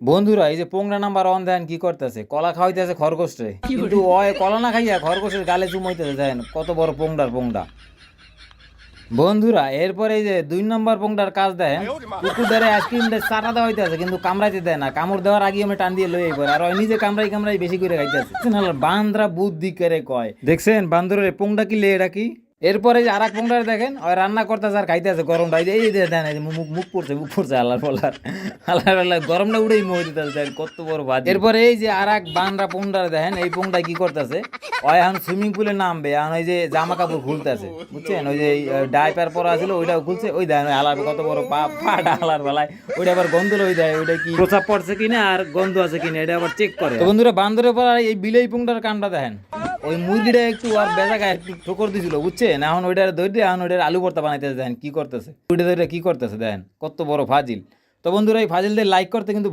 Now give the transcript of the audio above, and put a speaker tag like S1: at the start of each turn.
S1: বন্ধুরা, এই যে পোংরা নাম্বার ওয়ান দেন, কি করতেছে? কলা খাওয়াইতেছে খরগোশরে। কিন্তু ওই কলা না খাইয়া খরগোশের গালে চুমাইতেছে দেন কত বড় পোংরার পোংরা। বন্ধুরা, এরপরে এই যে দুই নম্বর পোংটার কাজ দেন কুকুর দ্বারা আইসক্রিম চাটা দেওয়া হইতেছে, কিন্তু কামড়াইতে দেয় না। কামড় দেওয়ার আগে আমি টান দিয়ে লই পরে আর ওই নিজে কামড়াই কামড়াই বেশি করে খাইতেছে। বান্দরা বুদ্ধি করে কয়। দেখছেন, বান্দরের পোংটা কি লে এটা কি? এরপরে যে আর এক পোংটার দেখেন, ওই রান্না করতেছে আর খাইতেছে গরমটা। এই দেন মুখ মুখ পড়ছে মুখ পড়ছে, আল্লাহর বলার, আল্লাহর আল্লাহ গরমটা উড়েই দেখেন কত বড় বাদ এরপরে এই যে আর এক বান্দরা পোংটার দেখেন, এই পোংটা কি করতেছে? ওই এখন সুইমিং পুলে নামবে এখন ওই যে জামা কাপড় খুলতেছে বুঝছেন? ওই যে ডাইপার পরা ছিল ওইটাও খুলছে ওই আলার কত বড় পা পাটা আলার বেলায় ওইটা আবার গন্ধ লই দেয় ওইটা কি? পড়ছে কিনা আর গন্ধ আছে কিনা এটা আবার চেক করে। বন্ধুরা বান্দরের পর এই বিলেই পুংটার কামটা দেখেন। ওই মুরগিটা একটু আর বেজা গায়ে একটু ঠোকর দিছিল বুঝছেন? এখন ওইটার ধরে এখন ওইটার আলু ভর্তা বানাইতেছে দেখেন কি করতেছে। ওইটা ধরে কি করতেছে দেখেন? কত বড় ফাজিল। তো বন্ধুরা এই ফাজিলদের লাইক করতে কিন্তু